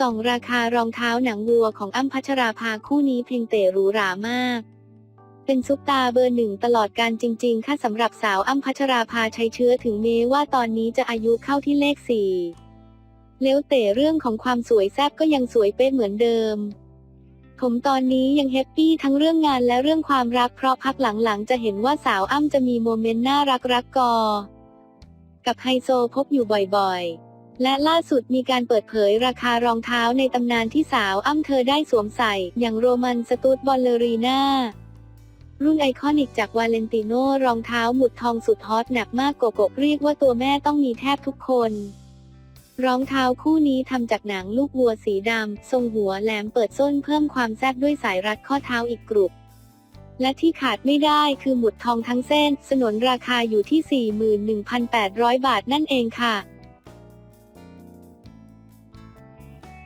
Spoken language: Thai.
ส่องราคารองเท้าหนังวัวของอ้ำพัชราภาคู่นี้เพียงเต๋หรูหรามาก เป็นซุปตาเบอร์หนึ่งตลอดการจริง ๆ ค่ะสำหรับสาวอ้ำพัชราภาชัยเชื้อถึงแม้ว่าตอนนี้จะอายุเข้าที่เลขสี่เลี้ยวเต๋เรื่องของความสวยแซบก็ยังสวยเป๊ะเหมือนเดิม ผมตอนนี้ยังแฮปปี้ทั้งเรื่องงานและเรื่องความรักเพราะพักหลังๆ จะเห็นว่าสาวอ้ำจะมีโมเมนต์น่ารักรักกอ กับไฮโซพบอยู่บ่อยๆ และล่าสุดมีการเปิดเผยราคารองเท้าในตำนานที่สาวอ้ำเธอได้สวมใส่ อย่างโรมันสตูดบอลเลรีนารุ่นไอคอนิกจากวาเลนติโนรองเท้าหมุดทองสุดฮอตหนักมากโกโกเรียกว่าตัวแม่ต้องมีแทบทุกคนรองเท้าคู่นี้ทำจากหนังลูกวัวสีดำ ทรงหัวแหลมเปิดส้นเพิ่มความแซ่บด้วยสายรัดข้อเท้าอีกกรุบและที่ขาดไม่ได้คือหมุดทองทั้งเส้น สนนราคาอยู่ที่ 41,800 บาทนั่นเองค่ะ